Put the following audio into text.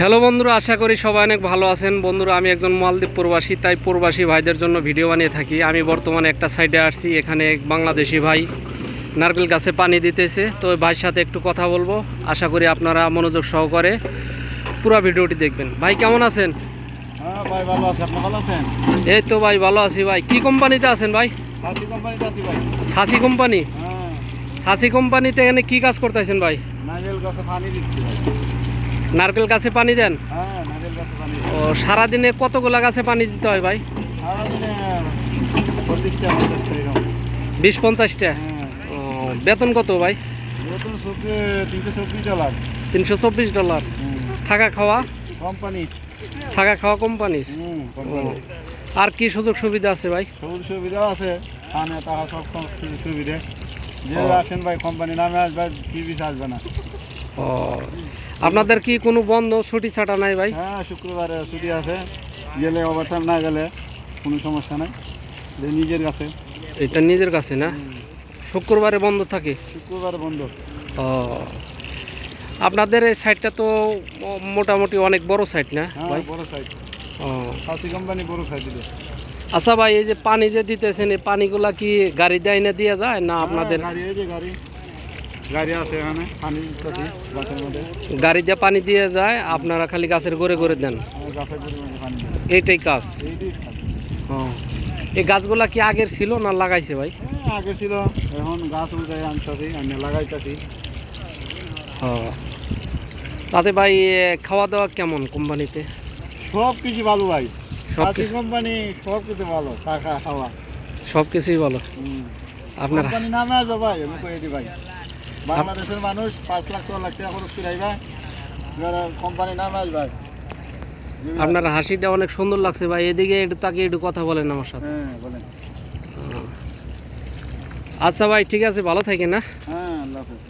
Hello বন্ধুরা আশা করি সবাই অনেক ভালো আছেন। বন্ধুরা আমি একজন মালদ্বীপ প্রবাসী তাই প্রবাসী ভাইদের জন্য ভিডিও বানিয়ে থাকি। আমি বর্তমানে একটা সাইডে আসছি এখানে এক বাংলাদেশি ভাই নারকেল গাছে পানি দিতেছে। তো ভাইয়ের সাথে একটু কথা বলব আশা করি আপনারা মনোযোগ সহকারে পুরো ভিডিওটি দেখবেন। ভাই কেমন আছেন? হ্যাঁ ভাই ভালো আছে। ভালো আছেন? এই তো ভাই ভালো আছি ভাই। কি কোম্পানিতে আছেন ভাই? সাসি কোম্পানি? হ্যাঁ। সাসি কোম্পানিতে এখানে কি কাজ করতেছেন ভাই? নারিয়েল গাছে পানি দিচ্ছি ভাই। নারকেল গাছে পানি দেন? হ্যাঁ ও সারাদিনে কতগুলা গাছে পানি দিতে হয় ভাই? বিশ পঞ্চাশটা? হ্যাঁ। ও বেতন কত ভাই? তিনশো চব্বিশ ডলার। থাকা খাওয়া? কোম্পানি। থাকা খাওয়া কোম্পানির আর কি সুযোগ সুবিধা আছে ভাই? সুবিধা আছে। খানে টাকা সব সব সুবিধা। যে আসেন ভাই কোম্পানি নামে আসবে বিষ আসবে না। ও আপনাদের কি কোনো বন্ধ ছুটি ছাটা নাই ভাই? হ্যাঁ শুক্রবারে ছুটি আছে। গেলে ওভারটাইম না গেলে কোনো সমস্যা নাই। নিজের কাছে। এটা নিজের কাছে না? শুক্রবারে বন্ধ থাকে? শুক্রবারে বন্ধ। ও। আপনাদের এই সাইডটা তো মোটামুটি অনেক বড় সাইড না হ্যাঁ ভাই? বড় সাইড ও। কোম্পানি বড় সাইড আচ্ছা ভাই এই যে পানি যে দিতেছেন এই পানিগুলা কি গাড়ি দেয় না দিয়ে যায় না আপনাদের? হ্যাঁ, গাড়ি এই যে গাড়ি গাড়ি আছে এখানে পানি গাছের মধ্যে। গাড়ি দিয়ে পানি দিয়ে যায় আপনারা খালি গাছের গড়ে করে দেন। হ্যাঁ, এইটাই কাজ। ও এই গাছগুলা কি আগের ছিল না লাগাইছে ভাই? হ্যাঁ, আগে ছিল। এখন গাছ উঠে আনতেছি আমি লাগাইতেছি। ও তাতে ভাই খাওয়া দাওয়া কেমন কোম্পানিতে? সব কিছু ভালো ভাই। সব কোম্পানি সব কিছু ভালো টাকা খাওয়া। সব কিছুই ভালো। আপনার নামে আসবে ভাই আমি কয়ে দিই ভাই। বাংলাদেশের মানুষ পাঁচ লাখ ছয় লাখ টাকা খরচ করে আইবা। কোম্পানি নাম আসবে। আপনার হাসিটা অনেক সুন্দর লাগছে ভাই। এদিকে একটু তাকে একটু কথা বলেন আমার সাথে। হ্যাঁ বলেন। আচ্ছা ভাই ঠিক আছে ভালো থাকেন না হ্যাঁ আল্লাহ হাফেজ।